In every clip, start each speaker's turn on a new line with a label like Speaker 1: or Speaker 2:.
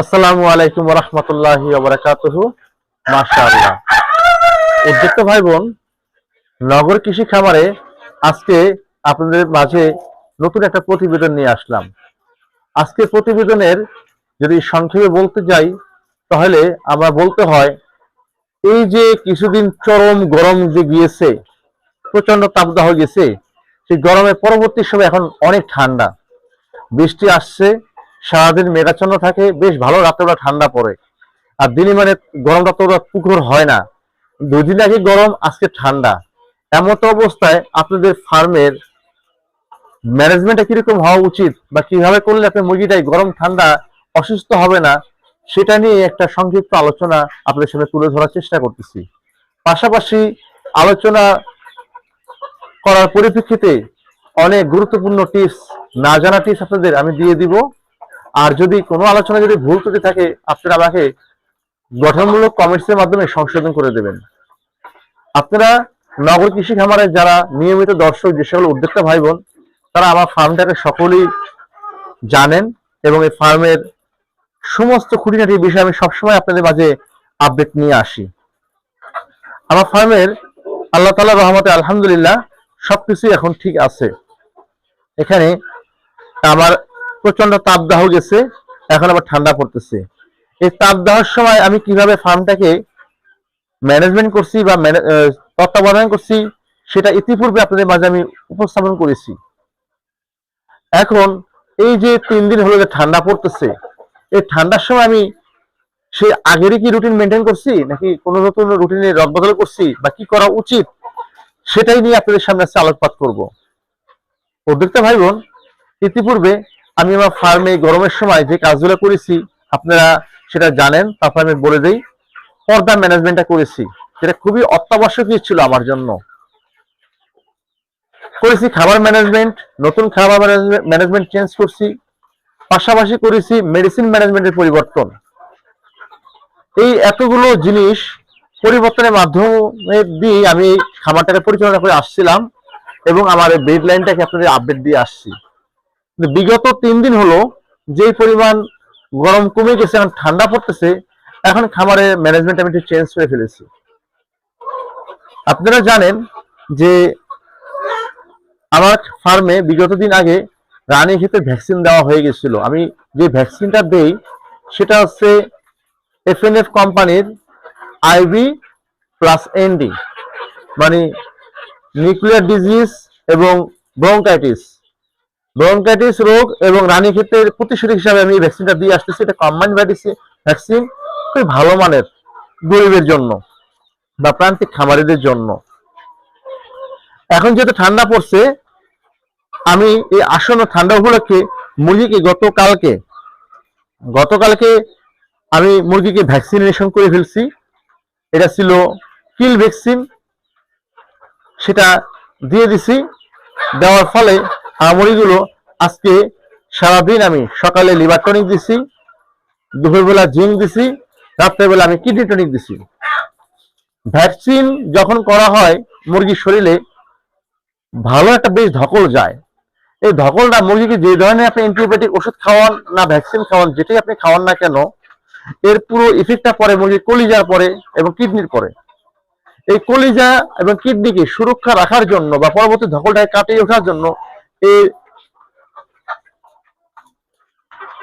Speaker 1: আসসালামু আলাইকুম রহমতুল্লাহি মাশাআল্লাহ। ভাই বোন নগর কৃষি খামারে আজকে আপনাদের মাঝে নতুন একটা প্রতিবেদন নিয়ে আসলাম। আজকে প্রতিবেদনের যদি সংক্ষেপে বলতে যাই, তাহলে আমরা বলতে হয়, এই যে কিছুদিন চরম গরম যে গিয়েছে প্রচণ্ড তাপদাহ গেছে, সেই গরমের পরবর্তী সময় এখন অনেক ঠান্ডা। বৃষ্টি আসছে সারাদিন মেঘাচ্ছন্ন থাকে, বেশ ভালো রাত্রেবেলা ঠান্ডা পড়ে। আর দিনে মানে গরমটা তো পুকুর হয় না। দুই দিন আগে গরম, আজকে ঠান্ডা। এমন তো অবস্থায় আপনাদের ফার্মের ম্যানেজমেন্টটা কীরকম হওয়া উচিত বা কীভাবে করলে আপনার মুরগিটাই গরম, ঠান্ডা, অসুস্থ হবে না, সেটা নিয়ে একটা সংক্ষিপ্ত আলোচনা আপনাদের সামনে তুলে ধরার চেষ্টা করতেছি। পাশাপাশি আলোচনা করার পরিপ্রেক্ষিতে অনেক গুরুত্বপূর্ণ টিপস না জানা টিপস আপনাদের আমি দিয়ে দিব। আর যদি কোনো আলোচনা যদি ভুল ত্রুটি থাকে, আপনারা আমাকে গঠনমূলক কমেন্টসের মাধ্যমে সংশোধন করে দেবেন। আপনারা নগর কৃষি খামারে যারা নিয়মিত দর্শক, যে সকল উদ্যোক্তা ভাই বোন তারা আমার ফার্মটাকে সকলেই জানেন এবং এই ফার্মের সমস্ত খুঁটিনাটি বিষয়ে আমি সবসময় আপনাদের মাঝে আপডেট নিয়ে আসি। আমার ফার্মের আল্লাহ তালা রহমতে আলহামদুলিল্লাহ সবকিছুই এখন ঠিক আছে। এখানে আমার প্রচণ্ড তাপদাহ গেছে, এখন আবার ঠান্ডা পড়তেছে। এই তাপদাহের সময় আমি কীভাবে ফার্মটাকে ম্যানেজমেন্ট করছি বা তত্ত্বাবধান করছি, সেটা ইতিপূর্বে আপনাদের মাঝে আমি উপস্থাপন করেছি। এখন এই যে তিন দিন হলো যে ঠান্ডা পড়তেছে, এই ঠান্ডার সময় আমি সে আগেরই কি রুটিন মেনটেন করছি, নাকি কোনো নতুন রুটিনে রদবদল করছি, বা কি করা উচিত, সেটাই নিয়ে আপনাদের সামনে আজকে আলোকপাত করব। উদ্যোক্তা ভাই বোন ইতিপূর্বে আমি আমার ফার্মে গরমের সময় যে কাজগুলো করেছি, আপনারা সেটা জানেন, তারপর আমি বলে দিই, পর্দা ম্যানেজমেন্টটা করেছি, যেটা খুবই অত্যাবশ্যকীয় ছিল আমার জন্য। করেছি খাবার ম্যানেজমেন্ট নতুন খাবার ম্যানেজমেন্ট চেঞ্জ করছি, পাশাপাশি করেছি মেডিসিন ম্যানেজমেন্টের পরিবর্তন। এই এতগুলো জিনিস পরিবর্তনের মাধ্যমে দিয়ে আমি খামারটাকে পরিচালনা করে আসছিলাম এবং আমার বেড লাইনটাকে আপনাদের আপডেট দিয়ে আসছি। বিগত তিন দিন হলো যেই পরিমাণ গরম কমে গেছে এখন ঠান্ডা পড়তেছে, এখন খামারে ম্যানেজমেন্ট আমি একটু চেঞ্জ করে ফেলেছি। আপনারা জানেন যে আমার ফার্মে বিগত দিন আগে রানী ক্ষেত্রে ভ্যাকসিন দেওয়া হয়ে গেছিল। আমি যে ভ্যাকসিনটা দেই, সেটা হচ্ছে এফএনএফ কোম্পানির আইবি প্লাস এনডি মানে নিউক্লিয়ার ডিজিজ এবং ব্রঙ্কাইটিস ব্রঙ্কাইটিস রোগ এবং রানী রানীক্ষেতের প্রতিষেধক হিসাবে আমি এই ভ্যাকসিনটা দিয়ে আসতেছি। এটা কম্বাইন ভ্যাকসিন খুবই ভালো মানের গরিবের জন্য বা প্রান্তিক খামারিদের জন্য। এখন যেহেতু ঠান্ডা পড়ছে, আমি এই আসন্ন ঠান্ডা উপলক্ষে মুরগিকে গতকালকে গতকালকে আমি মুরগিকে ভ্যাকসিনেশন করে ফেলছি। এটা ছিল কিল ভ্যাকসিন সেটা দিয়ে দিছি। দেওয়ার ফলে মুরগিগুলো আজকে সারাদিন আমি সকালে লিভার টনিক দিছি, দুপুরবেলা জিঙ্ক দিছি, রাত্রেবেলা আমি কিডনি টনিক দিছি। ভ্যাকসিন যখন করা হয়, মুরগির শরীরে ভালো একটা বেশ ধকল যায়। এই ধকলটা মুরগিকে যে ধরনের আপনি অ্যান্টিবায়োটিক ওষুধ খাওয়ান না ভ্যাকসিন খাওয়ান, যেটাই আপনি খাওয়ান না কেন, এর পুরো ইফেক্টটা পরে মুরগির কলিজার পরে এবং কিডনির পরে। এই কলিজা এবং কিডনিকে সুরক্ষা রাখার জন্য বা পরবর্তী ধকলটাকে কাটিয়ে ওঠার জন্য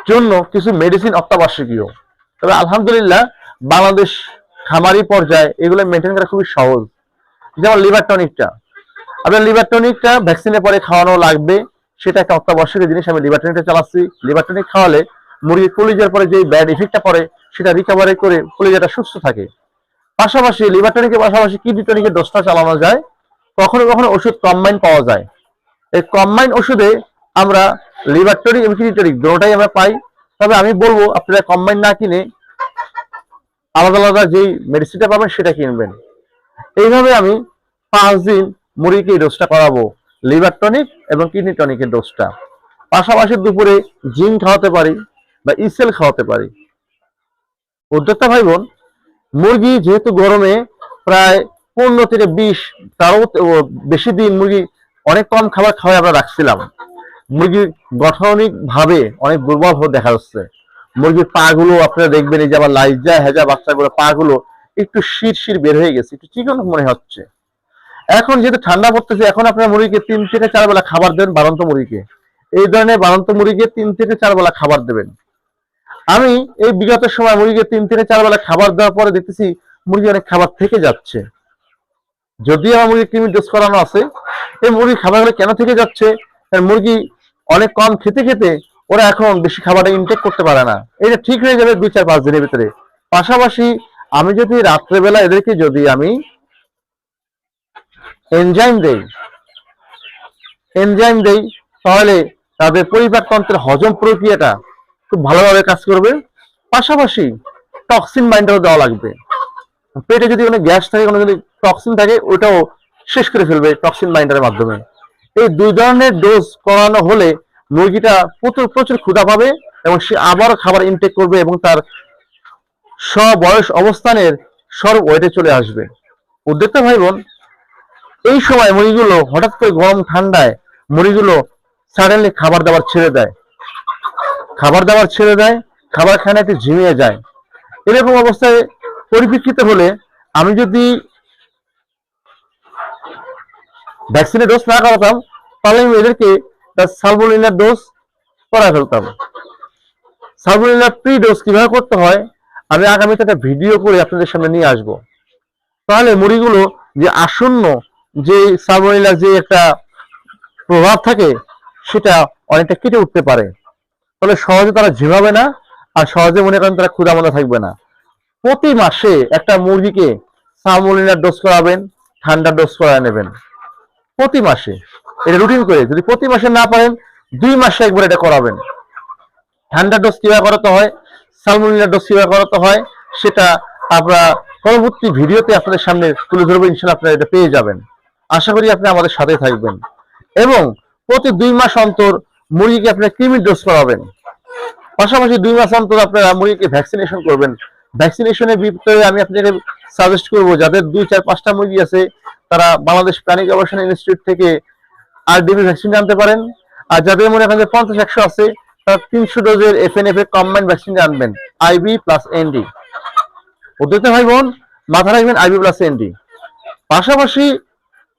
Speaker 1: জন্য কিছু মেডিসিন অত্যাবশ্যকীয়। তবে আলহামদুলিল্লাহ বাংলাদেশ খামারি পর্যায়ে এগুলো মেনটেন করা খুবই সহজ। যেমন লিভার টনিকটা আপনার লিভার টনিকটা ভ্যাকসিনের পরে খাওয়ানো লাগবে, সেটা একটা অত্যাবশ্যকীয় জিনিস। আমি লিভার টনিকটা চালাচ্ছি। লিভার টনিক খাওয়ালে মুরগির কলিজার পরে যে ব্যাড ইফেক্টটা পড়ে, সেটা রিকভারি করে কলিজাটা সুস্থ থাকে। পাশাপাশি লিভার টনিকের পাশাপাশি কিডনি টনিকের ডোজটা চালানো যায়। কখনো কখনো ওষুধ কম্বাইন পাওয়া যায়। এই কম্বাইন ওষুধে আমরা লিভার এবং কিডনি টনিক দুটোটাই আমরা পাই। তবে আমি বলব, আপনারা কম্বাইন না কিনে আলাদা আলাদা যেই মেডিসিনটা পাবেন সেটা কিনবেন। এইভাবে আমি পাঁচ দিন মুরগিকে এই ডোজটা করাবো লিভার টনিক এবং কিডনি টনিকের ডোজটা পাশাপাশি দুপুরে জিম খাওয়াতে পারি বা ইসেল খাওয়াতে পারি। উদ্যোক্তা ভাই বোন মুরগি যেহেতু গরমে প্রায় পনেরো থেকে বিশ তারও বেশি দিন মুরগি অনেক কম খাবার খাওয়াই আমরা রাখছিলাম। মুরগির গঠনিক ভাবে অনেক দুর্বল হয়ে দেখা যাচ্ছে। মুরগির পা গুলো আপনারা দেখবেন, এই যে আবার লাইজা হেজা বাচ্চাগুলো পা গুলো একটু শির শির বের হয়ে গেছে, একটু চিকন মনে হচ্ছে। এখন যেহেতু ঠান্ডা পড়তেছে, এখন আপনার মুরগিকে তিন থেকে চার বেলা খাবার দেবেন বারন্ত মুরগিকে। এই ধরনের বারন্ত মুরগিকে তিন থেকে চার বেলা খাবার দেবেন। আমি এই বিগত সময় মুরগিকে তিন থেকে চার বেলা খাবার দেওয়ার পরে দেখতেছি মুরগি অনেক খাবার থেকে যাচ্ছে। যদিও আমার মুরগি কৃমি ডোজ করানো আছে, এই মুরগি খাবারগুলো কেন থেকে যাচ্ছে? মুরগি অনেক কম খেতে খেতে ওরা এখন বেশি খাবারটা ইনটেক করতে পারে না। এটা ঠিক হয়ে যাবে দুই চার পাঁচ দিনের ভিতরে। পাশাপাশি আমি যদি রাত্রেবেলা এদেরকে যদি আমি এনজাইম দেই এনজাইম দেই, তাহলে তাদের পরিপাকতন্ত্রের হজম প্রক্রিয়াটা খুব ভালোভাবে কাজ করবে। পাশাপাশি টক্সিন বাইন্ডারও দেওয়া লাগবে। পেটে যদি কোনো গ্যাস থাকে, কোনো যদি টক্সিন থাকে ওটাও শেষ করে ফেলবে টক্সিন বাইন্ডারের মাধ্যমে। এই দুই ধরনের ডোজ করানো হলে মুরগিটা প্রচুর প্রচুর ক্ষুধা পাবে এবং সে আবার খাবার ইনটেক করবে এবং তার স্ববয়স অবস্থানের সর্ব ওয়েটে চলে আসবে। উদ্যোক্তা ভাই বোন, এই সময় মুরগিগুলো হঠাৎ করে গরম ঠান্ডায় মুরগিগুলো সাডেনলি খাবার দাবার ছেড়ে দেয়। খাবার দাবার ছেড়ে দেয়, খাবার একটু ঝিমিয়ে যায়। এরকম অবস্থায় পরিপ্রেক্ষিতে হলে আমি যদি ভ্যাকসিনের ডোজ না করাতাম, তাহলে আমি এদেরকে সালবোলিনার ডোজ করা ফেলতাম। সালবোলিনার প্রি ডোজ কীভাবে করতে হয়, আমি আগামীতে একটা ভিডিও করে আপনাদের সামনে নিয়ে আসব। তাহলে মুড়িগুলো যে আসন্ন যে সালবোলিনার যে একটা প্রভাব থাকে, সেটা অনেকটা কেটে উঠতে পারে। ফলে সহজে তারা ঝিমাবে না, আর সহজে মনে করেন তারা ক্ষুধা থাকবে না। প্রতি মাসে একটা মুরগিকে সালমোলিনার ডোজ করাবেন, ঠান্ডা ডোজ করা নেবেন। প্রতি মাসে। এটা রুটিন করে, যদি প্রতি মাসে না পারেন, দুই মাসে একবার এটা করাবেন। ঠান্ডা ডোজ কীভাবে করাতে হয়? সালমোনিলা ডোজ কীভাবে করাতে হয়? সেটা আমরা পরবর্তী ভিডিওতে আপনাদের সামনে তুলে ধরবো ইনশাল্লাহ আপনারা এটা পেয়ে যাবেন। আশা করি আপনি আমাদের সাথে থাকবেন। এবং প্রতি দুই মাস অন্তর মুরগিকে আপনার কৃমির ডোজ করাবেন। পাশাপাশি দুই মাস অন্তর আপনারা মুরগিকে ভ্যাকসিনেশন করবেন। ভ্যাকসিনেশনের ভিতরে আমি আপনাকে সাজেস্ট করব, যাদের দুই, চার, পাঁচটা মুরগি আছে, তারা বাংলাদেশ প্রাণী গবেষণা ইনস্টিটিউট থেকে আরডিবি ভ্যাকসিন আনতে পারেন। আর যাদের মনে করেন যে পঞ্চাশ, একশো আছে, তারা তিনশো ডোজের F N F A combine vaccine জানবেন আইবি প্লাস এনডি উদ্যোক্তা ভাই বোন, মাথা রাখবেন আইবি প্লাস এনডি পাশাপাশি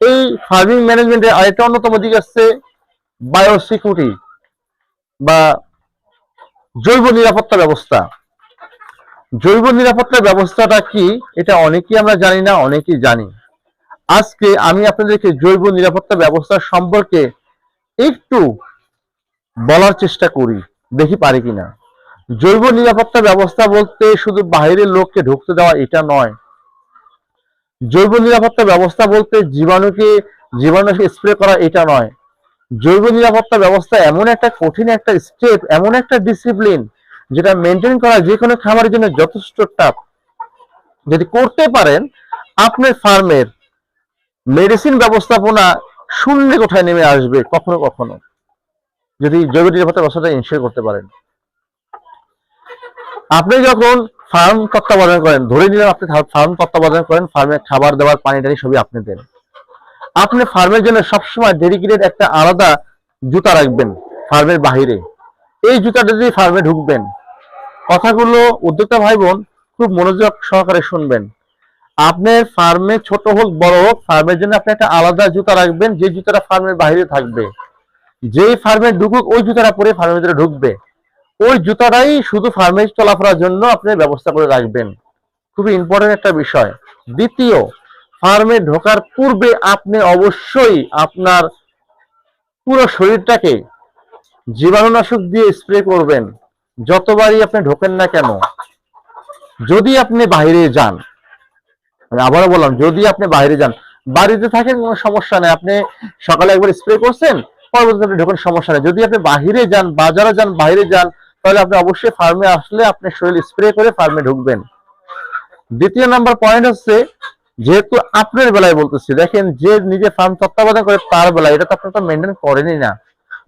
Speaker 1: এই ফার্মিং ম্যানেজমেন্টের আরেকটা অন্যতম দিক আসছে বায়োসিকিউরিটি বা জৈব নিরাপত্তা ব্যবস্থা। জৈব নিরাপত্তা ব্যবস্থাটা কি? এটা অনেকেই আমরা জানি না, অনেকেই জানি। আজকে আমি আপনাদেরকে জৈব নিরাপত্তা ব্যবস্থা সম্পর্কে একটু বলার চেষ্টা করি, দেখি পারি কিনা। জৈব নিরাপত্তা ব্যবস্থা বলতে শুধু বাইরের লোককে ঢুকতে দেওয়া এটা নয়। জৈব নিরাপত্তা ব্যবস্থা বলতে জীবাণুকে, জীবাণু স্প্রে করা এটা নয়। জৈব নিরাপত্তা ব্যবস্থা এমন একটা কঠিন একটা স্টেপ এমন একটা ডিসিপ্লিন যেটা মেনটেন করা যে কোনো খামারের জন্য যথেষ্ট টাফ যদি করতে পারেন, আপনার ফার্মের মেডিসিন ব্যবস্থাপনা শূন্য কোঠায় নেমে আসবে কখনো কখনো। যদি জৈব নিরাপত্তা ব্যবস্থাটা ইনশিওর করতে পারেন। আপনি যখন ফার্ম তত্ত্বাবধান করেন, ধরে নিলাম আপনি ফার্ম তত্ত্বাবধান করেন ফার্মে খাবার দেওয়ার পানি টানি সবই আপনি দেন। আপনি ফার্মের জন্য সবসময় ডেডিকেটেড একটা আলাদা জুতা রাখবেন ফার্মের বাহিরে। এই জুতাটা যদি ফার্মে ঢুকবেন কথাগুলো উদ্যোক্তা ভাই বোন খুব মনোযোগ সহকারে শুনবেন। আপনার ফার্মে ছোট হোক, বড় হোক, ফার্মের জন্য আপনি একটা আলাদা জুতা রাখবেন, যে জুতাটা ফার্মের বাইরে থাকবে। যেই ফার্মে ঢুকুক, ওই জুতাটা পরে ফার্মের ভিতরে ঢুকবে। ওই জুতাটাই শুধু ফার্মে চলাফেরার জন্য আপনি ব্যবস্থা করে রাখবেন। খুবই ইম্পর্টেন্ট একটা বিষয়। দ্বিতীয়, ফার্মে ঢোকার পূর্বে আপনি অবশ্যই আপনার পুরো শরীরটাকে জীবাণুনাশক দিয়ে স্প্রে করবেন। যতবারই আপনি ঢোকেন না কেন, যদি আপনি বাইরে যান, আমি আবারও বললাম, যদি আপনি বাইরে যান, বাড়িতে থাকেন কোনো সমস্যা নেই, আপনি সকালে একবার স্প্রে করছেন, পরবর্তীতে আপনি ঢোকেন, সমস্যা নেই। যদি আপনি বাহিরে যান, বাজারে যান, বাইরে যান, তাহলে আপনি অবশ্যই ফার্মে আসলে আপনি শরীর স্প্রে করে ফার্মে ঢুকবেন। দ্বিতীয় নাম্বার পয়েন্ট হচ্ছে, যেহেতু আপনার বেলায় বলতেছি, দেখেন যে নিজে ফার্ম তত্ত্বাবধান করে তার বেলায়, এটা তো আপনি তো মেনটেন করেনই না।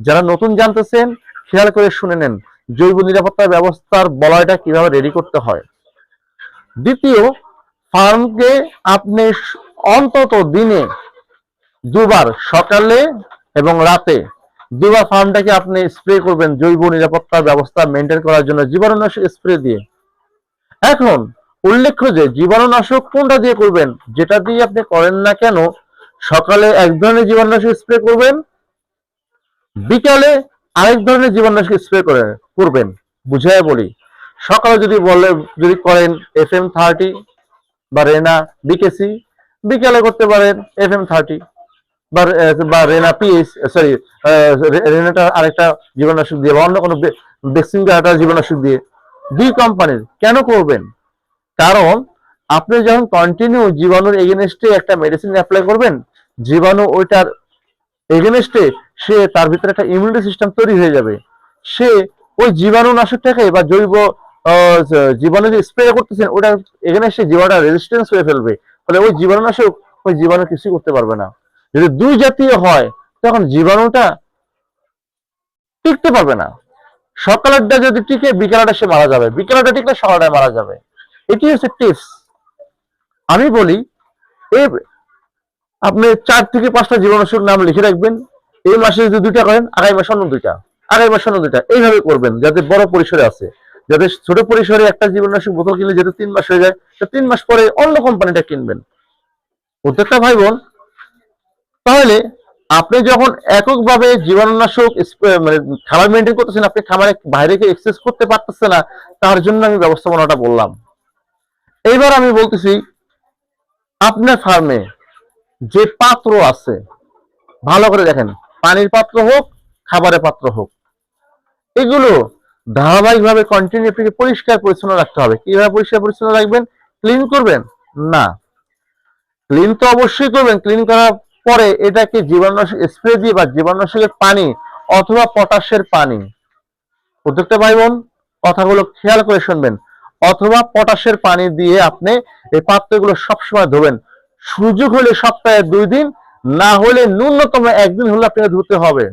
Speaker 1: যারা নতুন জানতেছেন, খেয়াল করে শুনে নেন। জৈব নিরাপত্তা ব্যবস্থার বলয়টা কীভাবে রেডি করতে হয়? দ্বিতীয়, ফার্মকে আপনি অন্তত দিনে দুবার, সকালে এবং রাতে দুবার ফার্মটাকে আপনি স্প্রে করবেন জৈব নিরাপত্তা ব্যবস্থা মেনটেন করার জন্য জীবাণুনাশক স্প্রে দিয়ে। এখন, উল্লেখ্য যে জীবাণুনাশক কোনটা দিয়ে করবেন? যেটা দিয়ে আপনি করেন না কেন, সকালে এক ধরনের জীবাণুনাশক স্প্রে করবেন, বিকালে আরেক ধরনের জীবাণুনাশক স্প্রে করে, করবেন, বুঝায় বলি। সকালে যদি বলে, যদি করেন এফ এম থার্টি বা রেনা বিকেসি বিকালে করতে পারেন এফ এম থার্টি বা রেনা পিএস সরি রেনাটা আরেকটা জীবাণুনাশক দিয়ে বা অন্য কোনো বেক্সিঙ্গা একটা জীবাণুনাশক দিয়ে। দুই কোম্পানির কেন করবেন? কারণ আপনি যখন কন্টিনিউ জীবাণুর এগেনস্টে একটা মেডিসিন অ্যাপ্লাই করবেন, জীবাণু ওইটার এগেনস্টে সে তার ভিতরে একটা ইমিউনিটি সিস্টেম তৈরি হয়ে যাবে। সে ওই জীবাণু নাশকটাকে বা জৈব জীবাণু যে স্প্রে করতেছেন, ওটা এখানে সে জীবাণুটা রেজিস্ট্যান্স হয়ে ফেলবে। ফলে ওই জীবাণুনাশক ওই জীবাণু কিছু করতে পারবে না। যদি দুই জাতীয় হয়, তখন জীবাণুটা টিকতে পারবে না। সকালেরটা যদি টিকে বিকালটা সে মারা যাবে। বিকালটা টিকলে সকালটা মারা যাবে। এটি হচ্ছে টিপস আমি বলি এই আপনি চার থেকে পাঁচটা জীবাণুনাশক নাম লিখে রাখবেন। এই মাসে যদি দুইটা করেন, আগামী মাসে অন্য দুইটা। আগামী মাসে অন্য দুইটা। এইভাবে করবেন, যাতে বড় পরিসরে আছে। যাতে ছোট পরিসরে একটা জীবাণুনাশক বোতল কিনলে যাতে তিন মাস হয়ে যায় তিন মাস পরে অন্য কোম্পানিটা কিনবেন। প্রত্যেকটা ভাই বোন তাহলে আপনি যখন এককভাবে জীবাণুনাশক মানে খাবার মেনটেন করতেছেন, আপনি খাবারে বাইরে গিয়ে এক্সেস করতে পারতেছে না, তার জন্য আমি ব্যবস্থাপনাটা বললাম। এইবার আমি বলতেছি, আপনার ফার্মে যে পাত্র আছে, ভালো করে দেখেন। পানির পাত্র হোক, খাবারের পাত্র হোক। এগুলো ধারাবাহিকভাবে কন্টিনিউ আপনাকে পরিষ্কার পরিচ্ছন্ন রাখতে হবে। কীভাবে পরিষ্কার পরিচ্ছন্ন রাখবেন? ক্লিন করবেন? না। ক্লিন তো অবশ্যই করবেন। ক্লিন করার পরে এটাকে জীবাণুনাশক স্প্রে দিয়ে বা জীবাণুনাশকের পানি অথবা পটাশের পানি, প্রত্যেকটা ভাই বোন কথাগুলো খেয়াল করে শুনবেন, অথবা পটাশের পানি দিয়ে আপনি এই পাত্রগুলো সবসময় ধোবেন। সুযোগ হলে সপ্তাহে দুই দিন না হলে ন্যূনতম একদিন হলে আপনাকে ধুতে হবে।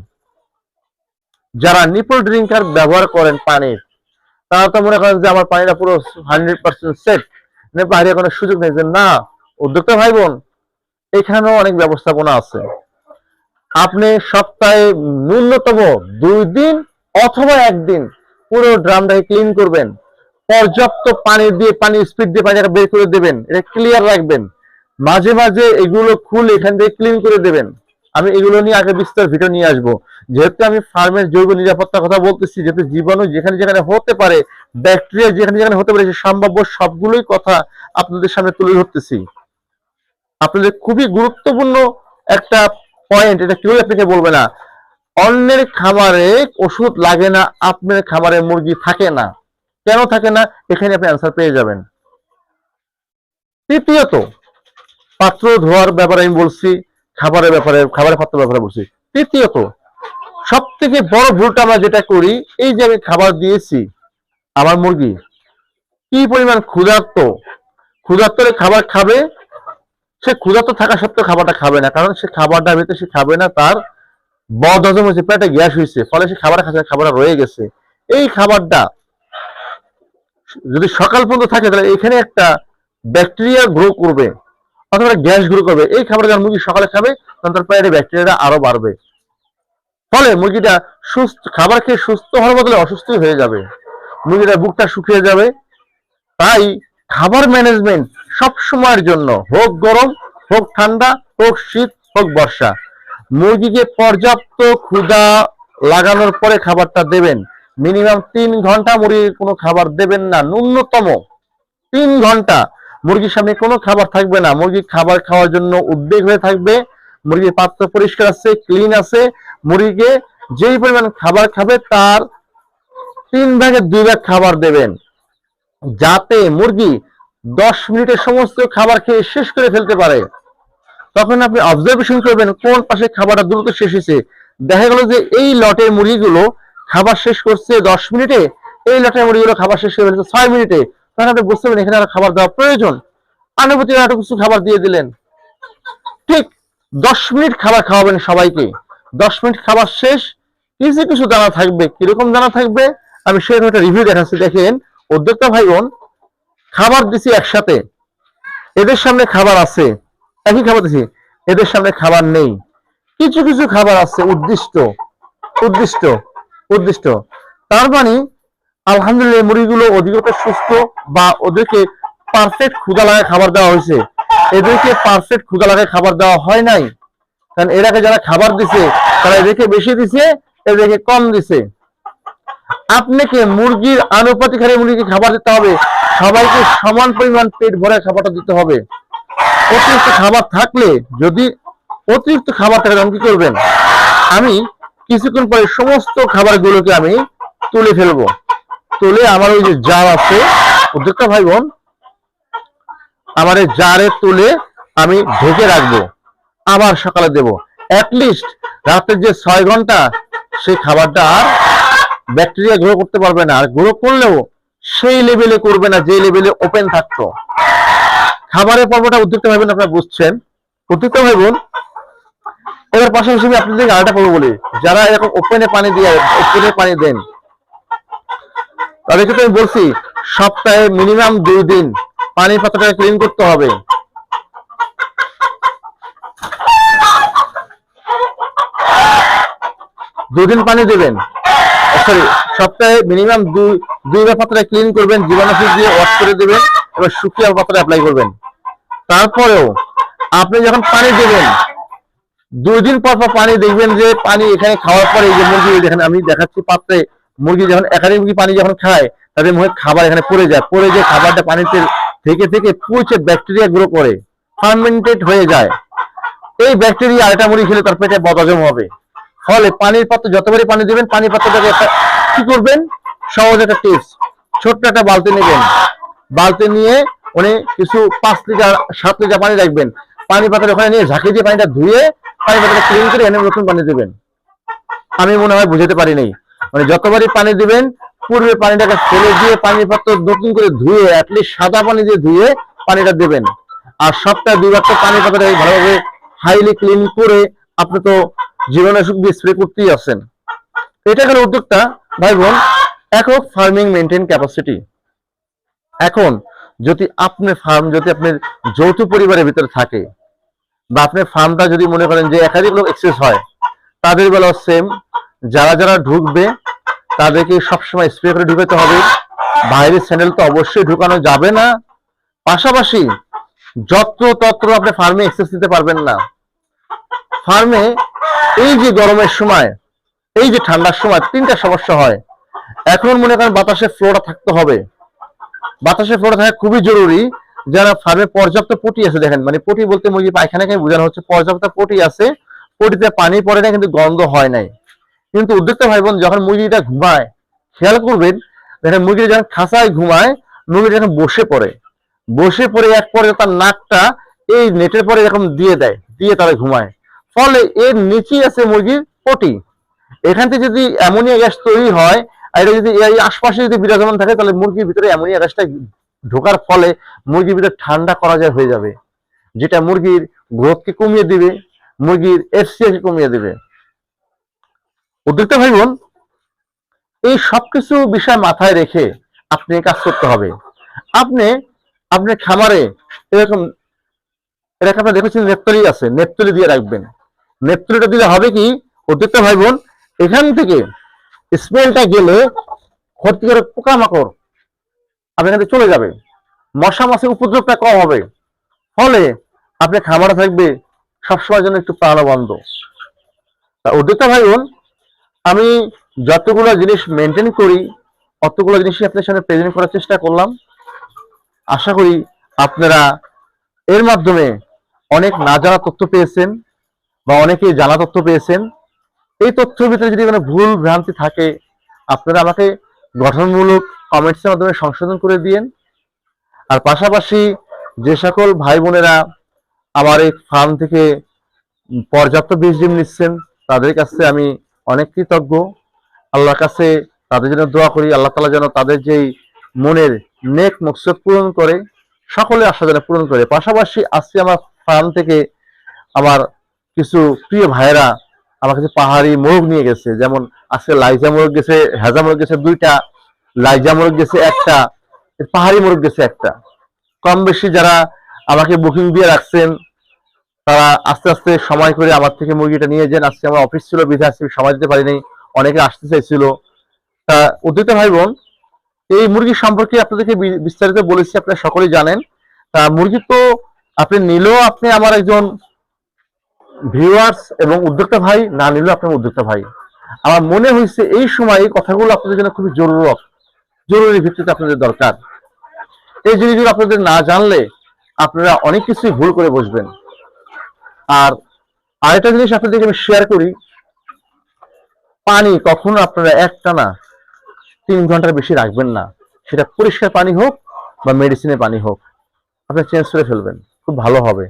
Speaker 1: যারা নিপল ড্রিঙ্কার ব্যবহার করেন পানির, তারা তো মনে করেন যে আমার পানিটা পুরো হান্ড্রেড পার্সেন্ট সেট বাইরে কোনো সুযোগ নেই যে না, উদ্যোক্তা ভাই বোন এখানেও অনেক ব্যবস্থাপনা আছে। আপনি সপ্তাহে ন্যূনতম দুই দিন অথবা একদিন পুরো ড্রামটাকে ক্লিন করবেন। পর্যাপ্ত পানি দিয়ে পানি স্পিড দিয়ে পানিটা বের করে দেবেন। এটা ক্লিয়ার রাখবেন। মাঝে মাঝে এগুলো খুলে, এখান থেকে ক্লিন করে দেবেন। আমি এগুলো নিয়ে আগে বিস্তার ভিডিও নিয়ে আসব। যেহেতু আমি ফার্মের জৈব নিরাপত্তার কথা বলতেছি, যেহেতু জীবাণু যেখানে যেখানে হতে পারে ব্যাকটেরিয়া যেখানে যেখানে হতে পারে, সে সম্ভাব্য সবগুলোই কথা আপনাদের সামনে তুলে ধরতেছি। আপনাদের খুবই গুরুত্বপূর্ণ একটা পয়েন্ট এটা কেউ আপনাকে বলবে না। অন্যের খামারে ওষুধ লাগে না, আপনার খামারে মুরগি থাকে না। কেন থাকে না? এখানে আপনি অ্যান্সার পেয়ে যাবেন। তৃতীয়ত পাত্র ধোয়ার ব্যাপারে আমি বলছি, খাবারের ব্যাপারে, খাবারের পাত্র ব্যাপারে বলছি। তৃতীয়ত সব থেকে বড় ভুলটা আমরা যেটা করি, এই যে আমি খাবার দিয়েছি, আমার মুরগি, কি পরিমাণ ক্ষুধার্ত? ক্ষুধার্তরে খাবার খাবে? সে ক্ষুধার্ত থাকা সত্ত্বেও খাবারটা খাবে না, কারণ সে খাবারটা ভেতরে সে খাবে না, তার বদ হজম হয়েছে, পেটে গ্যাস হয়েছে, ফলে সে খাবার খাচ্ছে, খাবারটা রয়ে গেছে। এই খাবারটা যদি সকাল পর্যন্ত থাকে, তাহলে এখানে একটা ব্যাকটেরিয়া গ্রো করবে। অথবা গ্যাস গ্রো করবে। এই খাবার যখন মুরগি সকালে খাবে, তখন তার পেটে ব্যাকটেরিয়াটা আরও বাড়বে। ফলে মুরগিটা সুস্থ খাবার খেয়ে সুস্থ হওয়ার বদলে অসুস্থই হয়ে যাবে। মুরগিটা বুকটা শুকিয়ে যাবে। তাই খাবার ম্যানেজমেন্ট সব সময়ের জন্য হোক গরম, হোক ঠান্ডা, হোক শীত, হোক বর্ষা। মুরগিকে পর্যাপ্ত ক্ষুধা লাগানোর পরে খাবারটা দেবেন। মিনিমাম তিন ঘণ্টা মুরগির কোনো খাবার দেবেন না। ন্যূনতম তিন ঘণ্টা মুরগির সামনে কোনো খাবার থাকবে না। মুরগি খাবার খাওয়ার জন্য উদ্বেগ হয়ে থাকবে। মুরগির পাত্র পরিষ্কার আছে ক্লিন আছে। মুরগিকে যেই পরিমাণ খাবার খাবে তার তিন ভাগের দুই ভাগ খাবার দেবেন। যাতে মুরগি দশ মিনিটে সমস্ত খাবার খেয়ে শেষ করে ফেলতে পারে। তখন আপনি অবজারভেশন করবেন কোন পাশে খাবারটা দ্রুত শেষ হয়েছে। দেখা গেল যে এই লটের মুরগিগুলো খাবার শেষ করছে দশ মিনিটে। এই লটের মুরগিগুলো খাবার শেষ করে ফেলেছে ছয় মিনিটে। আপনি বুঝতে পারবেন এখানে আরও খাবার দেওয়া প্রয়োজন। আনুভূতি আরও কিছু খাবার দিয়ে দিলেন। ঠিক দশ মিনিট খাবার খাওয়াবেন সবাইকে। দশ মিনিট খাবার শেষ। কিছু কিছু দানা থাকবে। কীরকম দানা থাকবে? আমি সেরকম একটা রিভিউ দেখাচ্ছি। দেখেন, উদ্যোক্তা ভাই বোন খাবার দিছি একসাথে। এদের সামনে খাবার আছে। একই খাবার দিছি। এদের সামনে খাবার নেই। কিছু কিছু খাবার আছে। উদ্দিষ্ট। উদ্দিষ্ট। উদ্দিষ্ট। তার মানে আলহামদুলিল্লাহ, মুরগিগুলো অধিকতর সুস্থ বা ওদেরকে পারফেক্ট ক্ষুদা লাগায় খাবার দেওয়া হয়েছে। এদেরকে পারফেক্ট ক্ষুদা লাগায় খাবার দেওয়া হয় নাই। কারণ এরাকে যারা খাবার দিছে, তারা এদেরকে বেশি দিছে, এদেরকে কম দিছে। আপনাকে মুরগির আনুপাতিক হারে মুরগিকে খাবার দিতে হবে। সবাইকে সমান পরিমাণ পেট ভরে খাবারটা দিতে হবে। অতিরিক্ত খাবার থাকলে যদি অতিরিক্ত খাবার থাকে, তখন কি করবেন? আমি কিছুক্ষণ পরে সমস্ত খাবারগুলোকে আমি তুলে ফেলব। তুলে আমার ওই যে জার আছে। উদ্যোক্তা ভাই বোন আমার এই জারে তুলে আমি ঢেকে রাখব, আবার সকালে দেব। লিস্ট রাতের যে ছয় ঘণ্টা সেই খাবারটা আর ব্যাকটেরিয়া গ্রো করতে পারবে না। আর গ্রো করলেও সেই লেভেলে করবে না, যে লেভেলে ওপেন থাকতো। খাবারের পর্বটা উদ্যুক্ত ভাবেন আপনারা বুঝছেন। উদ্যুক্ত ভাবুন এবার পাশাপাশি আপনাদের আরেকটা পর্ব বলি। যারা এরকম ওপেনে পানি দিয়ে ওপেনে পানি দেন তাদেরকে তো আমি বলছি, সপ্তাহে মিনিমাম দুই দিন পানির পাত্রটা ক্লিন করতে হবে। দুদিন পানি দেবেন। সরি সপ্তাহে মিনিমাম দুই, দুইবার পাত্রে ক্লিন করবেন জীবাণুনাশক দিয়ে ওয়াশ করে দেবেন, এবার শুকিয়ে পাত্রে অ্যাপ্লাই করবেন। তারপরেও আপনি যখন পানি দেবেন, দুই দিন পর পর পানি দেখবেন যে পানি এখানে খাওয়ার পরে এই যে মুরগি দেখেন, আমি দেখাচ্ছি পাত্রে মুরগি যখন একাধিক মুরগি পানি যখন খায়, তাদের মুখে খাবার এখানে পড়ে যায়। পড়ে যে খাবারটা পানিতে থেকে থেকে পচে ব্যাকটেরিয়া গ্রো করে ফার্মেন্টেড হয়ে যায়। এই ব্যাকটেরিয়া আরেকটা মুরগি খেলে তার পেটে বদহজম হবে। ফলে পানির পাত্র যতবারই পানি দেবেন, পানির পাত্রটাকে একটা কি করবেন? সহজ একটা টিপস ছোট্ট একটা বালতি নেবেন। বালতি নিয়ে উনি কিছু পাঁচ লিটার, সাত লিটার পানি রাখবেন। পানি পাত্র ওখানে নিয়ে ঝাঁকি দিয়ে পানিটা ধুয়ে পানি পাত্রটা ক্লিন করে এনে নতুন পানি দেবেন। আমি মনে হয় বুঝাতে পারি নাই মানে যতবারই পানি দিবেন, পূর্বে পানিটাকে ফেলে দিয়ে পানির পাত্র নতুন করে ধুয়ে অ্যাটলিস্ট সাদা পানি দিয়ে ধুয়ে পানিটা দেবেন। আর সপ্তাহে দুই তো পানি পাত্রটাকে ভালোভাবে হাইলি ক্লিন করে আপনি তো জীবাণুনাশক দিয়ে স্প্রে করতেই আছেন। এটা গেল উদ্যোগটা ভাই বোন একক ফার্মিং মেনটেন ক্যাপাসিটি এখন যদি আপনার ফার্ম যদি আপনার যৌথ পরিবারের ভিতরে থাকে, বা আপনার ফার্মটা যদি মনে করেন যে একাধিক লোক এক্সেস হয়, তাদের বেলাও সেম যারা যারা ঢুকবে, তাদেরকে সবসময় স্প্রে করে ঢুকাতে হবে। বাইরের স্যান্ডেল তো অবশ্যই ঢুকানো যাবে না। পাশাপাশি যত্র তত্র আপনি ফার্মে এক্সেস দিতে পারবেন না। ফার্মে এই যে গরমের সময়, এই যে ঠান্ডার সময়, তিনটা সমস্যা হয়। এখন মনে করেন বাতাসে ফ্লোটা থাকতে হবে। বাতাসে ফ্লোটা থাকা খুবই জরুরি। যারা ফার্মে পর্যাপ্ত পটি আছে, দেখেন মানে পটি বলতে মুরগি পায়খানাকে বোঝানো হচ্ছে, পর্যাপ্ত পটি আছে। পটিতে পানি পড়ে না, কিন্তু গন্ধ হয় নাই। কিন্তু উদ্যোক্তা ভাই বোন যখন মুরগিটা ঘুমায়, খেয়াল করবেন দেখেন মুরগিটা যখন খাঁচায় ঘুমায়, মুরগিটা যখন বসে পড়ে বসে পড়ে এক পরে তার নাকটা এই নেটের পরে এরকম দিয়ে দেয়, দিয়ে তারা ঘুমায়। ফলে এর নিচেই আছে মুরগির পটি। এখান থেকে যদি অ্যামোনিয়া গ্যাস তৈরি হয়, আর এটা যদি এই আশপাশে যদি বিরাজমান থাকে, তাহলে মুরগির ভিতরে অ্যামোনিয়া গ্যাসটা ঢোকার ফলে মুরগির ভিতরে ঠান্ডা করা যায় হয়ে যাবে, যেটা মুরগির গ্রোথকে কমিয়ে দিবে, মুরগির এফসিএ কমিয়ে দিবে। উদ্যোক্তা ভাই বোন এই সবকিছু বিষয় মাথায় রেখে আপনি কাজ করতে হবে। আপনি আপনার খামারে এরকম এরকম আপনার দেখেছেন নেপতলি আছে নেপতলি দিয়ে রাখবেন। নেপতলিটা দিলে হবে কি, উদ্যোক্তা ভাই বোন এখান থেকে স্মেলটা গেলে ক্ষতিকারক পোকামাকড় আপনার কাছে চলে যাবে। মশা মাছের উপদ্রবটা কম হবে। ফলে আপনি খামারে থাকবে সবসময় জন্য একটু প্রাণবন্ধ তা উদ্যোক্তা ভাই বোন আমি যতগুলো জিনিস মেনটেন করি, অতগুলো জিনিসই আপনার সামনে প্রেজেন্ট করার চেষ্টা করলাম। আশা করি আপনারা এর মাধ্যমে অনেক না জানা তথ্য পেয়েছেন বা অনেকে জানা তথ্য পেয়েছেন। এই তথ্যের ভিতরে যদি কোনো ভুল ভ্রান্তি থাকে, আপনারা আমাকে গঠনমূলক কমেন্টসের মাধ্যমে সংশোধন করে দিয়েন। আর পাশাপাশি যে সকল ভাই বোনেরা আমার এই ফার্ম থেকে পর্যাপ্ত বীজ ডিম নিচ্ছেন, তাদের কাছে আমি অনেক কৃতজ্ঞ। আল্লাহর কাছে তাদের জন্য দোয়া করি, আল্লাহ তালা যেন তাদের যেই মনের নেক মকসদ পূরণ করে, সকলে আশা যেন পূরণ করে। পাশাপাশি আজকে আমার ফার্ম থেকে আমার কিছু প্রিয় ভাইয়েরা আমার কাছে পাহাড়ি মোরগ নিয়ে গেছে। যেমন আজকে লাইজা মোরগ গেছে, হেজা মোরগ গেছে দুইটা, লাইজা মোরগ গেছে একটা, পাহাড়ি মোরগ গেছে একটা। কম বেশি যারা আমাকে বুকিং দিয়ে রাখছেন তারা আস্তে আস্তে সময় করে আমার থেকে মুরগিটা নিয়ে যান। আজকে আমার অফিস ছিল বিধে আজকে সময় দিতে পারিনি। অনেকে আসতে চাইছিল। তা উদ্যোক্তা ভাই বোন এই মুরগি সম্পর্কে আপনাদেরকে বিস্তারিত বলেছি, আপনারা সকলেই জানেন। তা মুরগি তো আপনি নিলেও আপনি আমার একজন ভিউয়ার্স এবং উদ্যোক্তা ভাই, না নিলেও আপনার উদ্যোক্তা ভাই। আমার মনে হয়েছে এই সময় এই কথাগুলো আপনাদের জন্য খুবই জরুরত, জরুরি ভিত্তিতে আপনাদের দরকার। এই জিনিসগুলো আপনাদের না জানলে আপনারা অনেক কিছুই ভুল করে বসবেন। আর আরেকটা জিনিস আপনাদেরকে আমি শেয়ার করি, পানি কখনো আপনারা একটা না, তিন ঘণ্টার বেশি রাখবেন না। সেটা পরিষ্কার পানি হোক বা মেডিসিনের পানি হোক। আপনারা চেঞ্জ করে ফেলবেন, খুব ভালো হবে।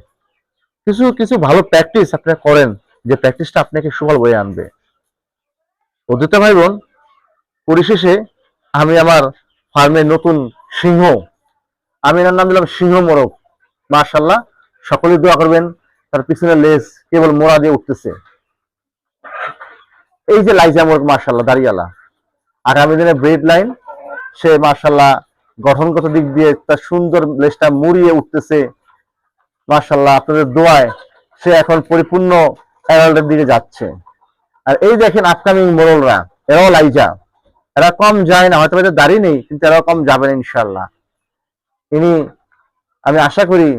Speaker 1: কিছু কিছু ভালো প্র্যাকটিস আপনারা করেন, যে প্র্যাকটিসটা আপনাকে সুফল বয়ে আনবে। অদ্বিত ভাই বোন পরিশেষে আমি আমার ফার্মের নতুন সিংহ, আমি এনার নাম দিলাম সিংহ মোরগ। মার্শাল্লাহ সকলে দোয়া করবেন। তার পিছনে লেজ কেবল মোড়া দিয়ে উঠতেছে। এই যে লাইজা মোরগ মার্শাল্লাহ দাঁড়িয়ালা। আগামী দিনে ব্রেড লাইন, সে মার্শাল্লাহ গঠনগত দিক দিয়ে তার সুন্দর লেজটা মুড়িয়ে উঠতেছে। মার্শাল্লাহ আপনাদের দোয়ায় সে এখন পরিপূর্ণ অ্যাডাল্টের দিকে যাচ্ছে। আর এই দেখেন আপকামিং মোরলরা এরাও লাইজা। এরা কম যায় না, হয়তো এদের দাড়ি নেই, কিন্তু এরাও কম যাবে না ইনশাল্লাহ ইনি, আমি আশা করি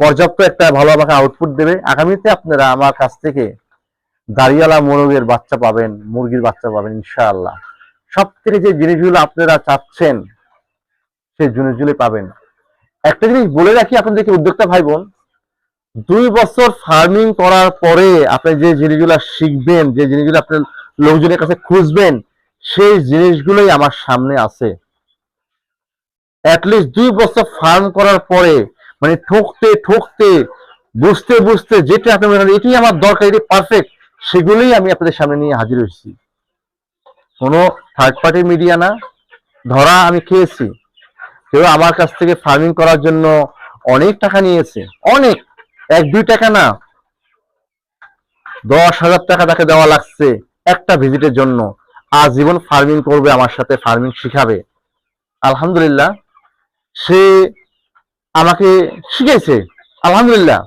Speaker 1: পর্যাপ্ত একটা ভালো আমাকে আউটপুট দেবে। আগামীতে আপনারা আমার কাছ থেকে দাঁড়িয়ালা মোরগের বাচ্চা পাবেন, মুরগির বাচ্চা পাবেন, ইনশাআল্লাহ। সব থেকে যে জিনিসগুলো আপনারা চাচ্ছেন সেই জিনিসগুলো পাবেন। একটা জিনিস বলে রাখি আপনাদেরকে, উদ্যোক্তা ভাই বোন দুই বছর ফার্মিং করার পরে আপনি যে জিনিসগুলো শিখবেন, যে জিনিসগুলো আপনার লোকজনের কাছে খুঁজবেন, সেই জিনিসগুলোই আমার সামনে আছে। অ্যাটলিস্ট দুই বছর ফার্ম করার পরে মানে ঠকতে ঠকতে, বুঝতে বুঝতে যেটা আপনি মনে এটি আমার দরকার এটি পারফেক্ট সেগুলোই আমি আপনাদের সামনে নিয়ে হাজির হয়েছি। কোনো থার্ড পার্টি মিডিয়া না, ধরা আমি খেয়েছি। কেউ আমার কাছ থেকে ফার্মিং করার জন্য অনেক টাকা নিয়েছে, অনেক, এক, দুই টাকা না। দশ হাজার টাকা তাকে দেওয়া লাগছে একটা ভিজিটের জন্য। আজীবন ফার্মিং করবে, আমার সাথে ফার্মিং শিখাবে। আলহামদুলিল্লাহ, সে আমাকে শিখেছে, আলহামদুলিল্লাহ।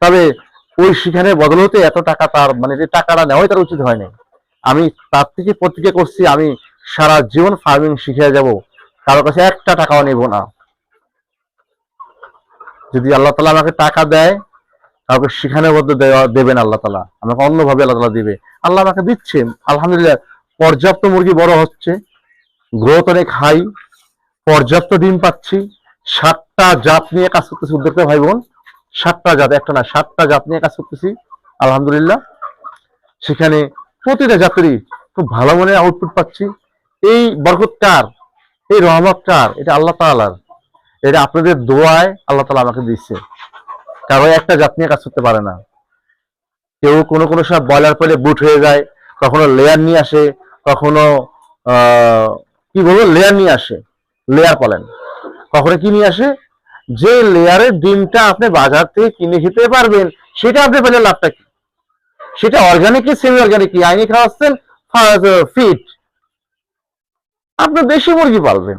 Speaker 1: তবে ওই শিখানের বদলতে এত টাকা তার মানে যে টাকাটা নেওয়াই তার উচিত হয়নি। আমি তার থেকে প্রতিজ্ঞা করছি, আমি সারা জীবন ফার্মিং শিখে যাব। কারোর কাছে একটা টাকাও নেব না। যদি আল্লাহ তালা আমাকে টাকা দেয়, কাউকে শিখানোর দেওয়া- দেবেন আল্লাহ তালা। আমাকে অন্যভাবে আল্লাহ তালা দিবে। আল্লাহ আমাকে দিচ্ছেন আলহামদুলিল্লাহ, পর্যাপ্ত মুরগি বড় হচ্ছে। গ্রোথ অনেক হাই পর্যাপ্ত ডিম পাচ্ছি। সাতটা জাত নিয়ে কাজ করতেছি, উদ্যোক্তা ভাই বোন সাতটা জাত, একটা না, সাতটা জাত নিয়ে কাজ করতেছি। আলহামদুলিল্লাহ। সেখানে প্রতিটা জাতেরই খুব ভালো মনে আউটপুট পাচ্ছি। এই বরকত কার? এই রহমত কার? এটা আল্লাহ তাআলার। এটা আপনাদের দোয়ায় আল্লাহ তাআলা আমাকে দিচ্ছে কারও একটা জাত নিয়ে কাজ করতে পারে না। কেউ কোনো কোনো সময় বয়লার পেলে বুট হয়ে যায়, কখনো লেয়ার নিয়ে আসে, কখনো কি বলব লেয়ার নিয়ে আসে লেয়ার পালেন। কখনো কি নিয়ে আসে? যে লেয়ারের ডিমটা আপনি বাজার থেকে কিনে খেতে পারবেন, সেটা আপনি পেলে লাভটা কি? সেটা অর্গানিক কি সেমি অর্গানিক কি? আইনি খাওয়াচ্ছেন ফিট আপনি দেশি মুরগি পালবেন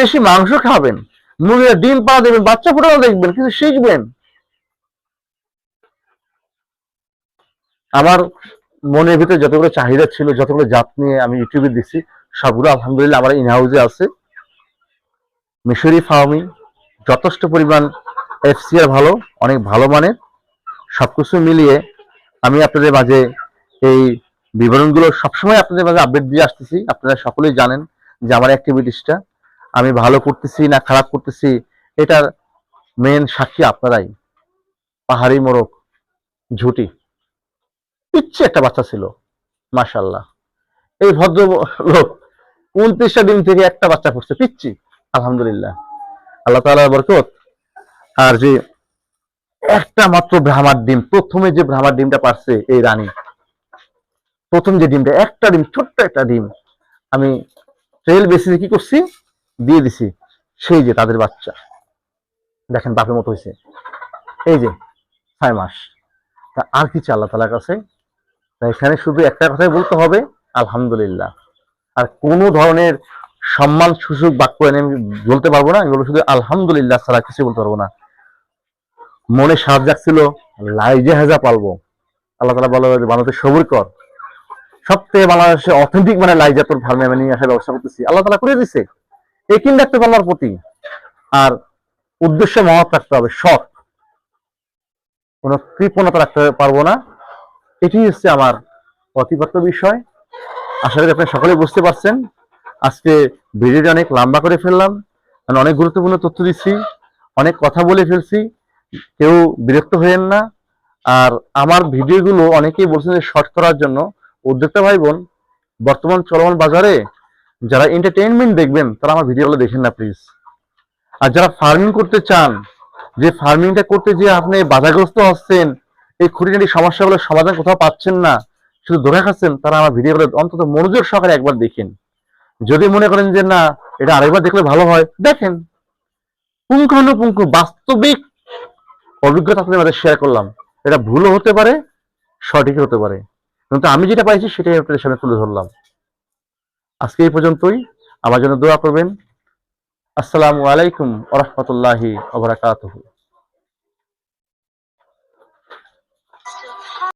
Speaker 1: দেশি মাংস খাবেন মুরগির ডিম পাড়া দেবেন, বাচ্চা ফোটানো দেখবেন কিছু শিখবেন। আমার মনের ভিতরে যতগুলো চাহিদা ছিল, যতগুলো জাত নিয়ে আমি ইউটিউবে দিছি সবগুলো আলহামদুলিল্লাহ আমার ইন হাউসে আছে। মিশরি ফার্মিং, যথেষ্ট পরিমাণ এফসিআর ভালো, অনেক ভালো মানের। সব কিছু মিলিয়ে আমি আপনাদের মাঝে এই বিবরণগুলো সবসময় আপনাদের মাঝে আপডেট দিয়ে আসতেছি। আপনারা সকলেই জানেন যে আমার অ্যাক্টিভিটিসটা আমি ভালো করতেছি না খারাপ করতেছি, এটার মেন সাক্ষী আপনারাই। পাহাড়ি মোরগ, ঝুটি। পিচ্ছে একটা বাচ্চা ছিল মাশাল্লাহ এই ভদ্র লোক উনত্রিশটা দিন থেকে একটা বাচ্চা ফুটছে পিচ্ছি আলহামদুলিল্লাহ। আল্লাহ তাআলার বরকত। আর যে একটা মাত্র ভ্রামার ডিম, প্রথমে যে ভ্রামার ডিমটা পারছে এই রানী, প্রথম যে ডিমটা, একটা ডিম, ছোট্ট একটা ডিম, আমি ট্রেল বেসিসে কি করছি? দিয়ে দিছি। সেই যে তাদের বাচ্চা। দেখেন বাপের মতো হয়েছে। এই যে, ছয় মাস। তা আর কি চাই আল্লাহ তালার কাছে? এখানে শুধু একটা কথাই বলতে হবে, আলহামদুলিল্লাহ। আর কোনো ধরনের সম্মান, সুযোগ, বাক্য এনে আমি বলতে পারব না বলব শুধু আলহামদুলিল্লাহ ছাড়া কিছু বলতে পারব না। মনে সাজ যাচ্ছিল লাইজে হেজা পালবো। আল্লাহ তালা বলো বানাতে সবুর কর। সব থেকে বাংলাদেশে অথেন্টিক মানে লাইজাতুর ফার্মে আমি নিয়ে আসার ব্যবস্থা করতেছি। আল্লাহ তালা করে দিছে। একিন রাখতে পারলার প্রতি। আর উদ্দেশ্য মহৎ রাখতে হবে, শখ। কোনো কৃপণতা রাখতে পারব না। এটি হচ্ছে আমার প্রতিপাদ্য বিষয়। আশা করি আপনি সকলে বুঝতে পারছেন। আজকে ভিডিওটা অনেক লম্বা করে ফেললাম আমি অনেক গুরুত্বপূর্ণ তথ্য দিচ্ছি, অনেক কথা বলে ফেলছি, কেউ বিরক্ত হয়েন না। আর আমার ভিডিওগুলো অনেকেই বলছেন যে শর্ট করার জন্য। উদ্যোক্তা ভাই বোন বর্তমান চলমান বাজারে যারা এন্টারটেনমেন্ট দেখবেন, তারা আমার ভিডিওগুলো দেখেন না প্লিজ আর যারা ফার্মিং করতে চান, যে ফার্মিংটা করতে যে আপনি বাধাগ্রস্ত হচ্ছেন, এই খুঁটিনাটি সমস্যাগুলোর সমাধান কোথাও পাচ্ছেন না, শুধু ধোকা খাচ্ছেন, তারা আমার ভিডিওগুলো অন্তত মনোযোগ সহকারে একবার দেখেন। যদি মনে করেন যে না, এটা আরেকবার দেখলে ভালো হয়, দেখেন। পুঙ্খানুপুঙ্খ, বাস্তবিক অভিজ্ঞতা আপনাদের মাঝে শেয়ার করলাম। এটা ভুলও হতে পারে সঠিক হতে পারে। কিন্তু আমি যেটা পাইছি, সেটাই আপনাদের সামনে তুলে ধরলাম। আজকে এই পর্যন্তই। আমার জন্য দোয়া করবেন। আসসালামু আলাইকুম ওরহমতুল্লাহি ওবরাকাতুহু